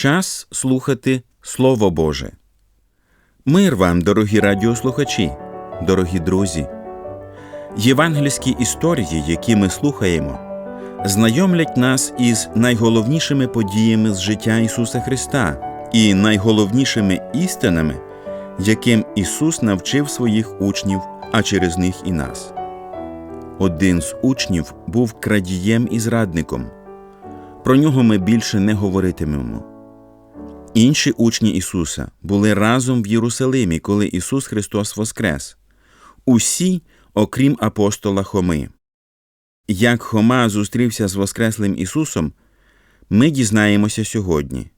Час слухати Слово Боже. Мир вам, дорогі радіослухачі, дорогі друзі. Євангельські історії, які ми слухаємо, знайомлять нас із найголовнішими подіями з життя Ісуса Христа і найголовнішими істинами, яким Ісус навчив своїх учнів, а через них і нас. Один з учнів був крадієм і зрадником. Про нього ми більше не говоритимемо. Інші учні Ісуса були разом в Єрусалимі, коли Ісус Христос воскрес. Усі, окрім апостола Хоми. Як Хома зустрівся з Воскреслим Ісусом, ми дізнаємося сьогодні.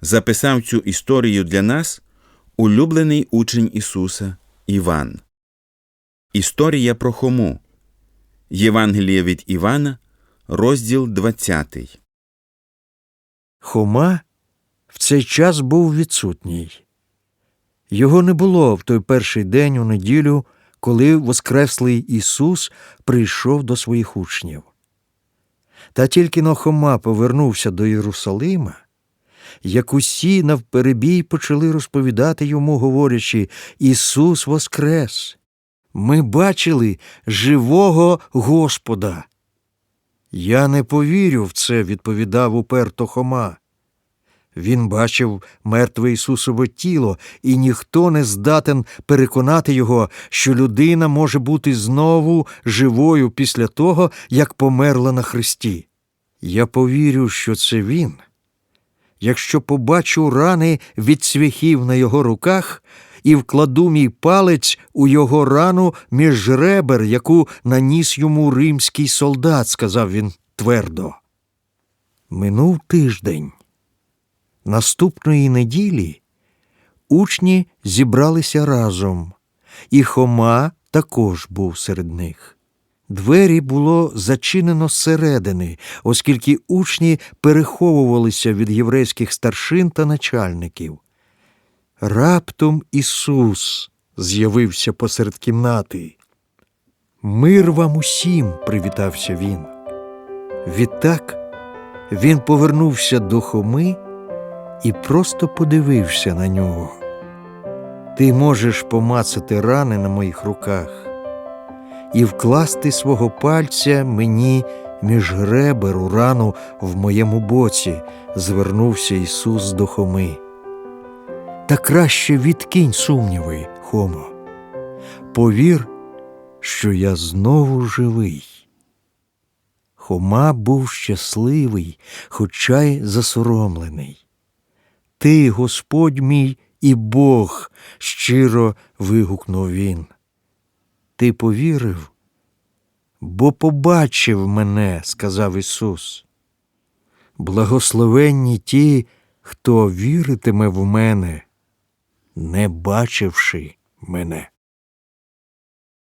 Записав цю історію для нас улюблений учень Ісуса Іван. Історія про Хому. Євангеліє від Івана, розділ 20. Хома в цей час був відсутній. Його не було в той перший день у неділю, коли Воскреслий Ісус прийшов до своїх учнів. Та тільки но Хома повернувся до Єрусалима, як усі навперебій почали розповідати йому, говорячи Ісус Воскрес! Ми бачили живого Господа. Я не повірю в це, відповідав уперто Хома. Він бачив мертве Ісусове тіло, і ніхто не здатен переконати його, що людина може бути знову живою після того, як померла на хресті. Я повірю, що це він. Якщо побачу рани від цвяхів на його руках і вкладу мій палець у його рану між ребер, яку наніс йому римський солдат, сказав він твердо. Минув тиждень. Наступної неділі учні зібралися разом, і Хома також був серед них. Двері було зачинено зсередини, оскільки учні переховувалися від єврейських старшин та начальників. Раптом Ісус з'явився посеред кімнати. Мир вам усім, привітався він. Відтак він повернувся до Хоми і просто подивився на нього. Ти можеш помацати рани на моїх руках і вкласти свого пальця мені між ребер у рану в моєму боці, звернувся Ісус до Хоми. Та краще відкинь сумніви, Хомо. Повір, що я знову живий. Хома був щасливий, хоча й засоромлений. Ти, Господь мій і Бог, щиро вигукнув він. Ти повірив, бо побачив мене, сказав Ісус. Благословенні ті, хто віритиме в мене, не бачивши мене.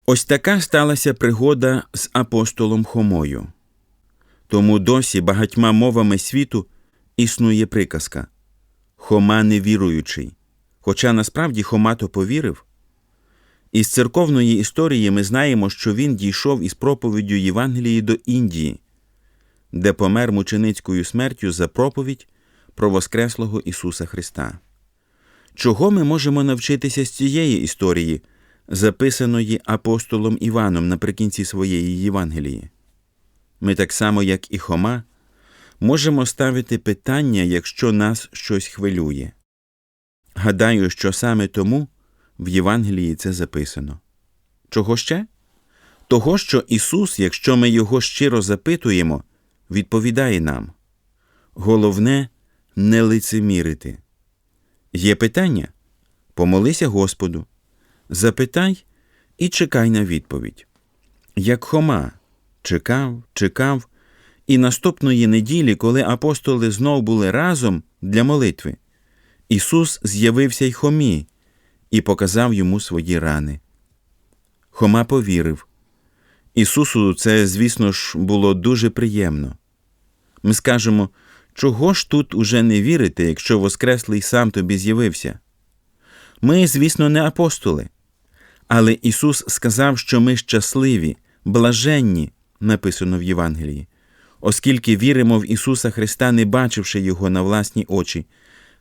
Ось така сталася пригода з апостолом Хомою. Тому досі багатьма мовами світу існує приказка Хома невіруючий, хоча насправді Хома то повірив. Із церковної історії ми знаємо, що він дійшов із проповіддю Євангелії до Індії, де помер мученицькою смертю за проповідь про Воскреслого Ісуса Христа. Чого ми можемо навчитися з цієї історії, записаної апостолом Іваном наприкінці своєї Євангелії? Ми так само, як і Хома, можемо ставити питання, якщо нас щось хвилює. Гадаю, що саме тому в Євангелії це записано. Чого ще? Того, що Ісус, якщо ми Його щиро запитуємо, відповідає нам. Головне не лицемірити. Є питання? Помолися Господу, запитай і чекай на відповідь. Як Хома чекав, чекав, і наступної неділі, коли апостоли знов були разом для молитви, Ісус з'явився й Хомі і показав йому свої рани. Хома повірив. Ісусу це, звісно ж, було дуже приємно. Ми скажемо, чого ж тут уже не вірити, якщо Воскреслий сам тобі з'явився? Ми, звісно, не апостоли. Але Ісус сказав, що ми щасливі, блаженні, написано в Євангелії, оскільки віримо в Ісуса Христа, не бачивши Його на власні очі,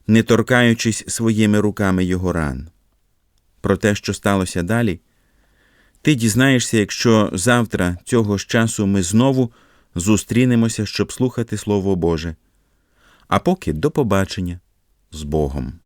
не торкаючись своїми руками Його ран. Про те, що сталося далі, ти дізнаєшся, якщо завтра цього ж часу ми знову зустрінемося, щоб слухати Слово Боже. А поки до побачення з Богом.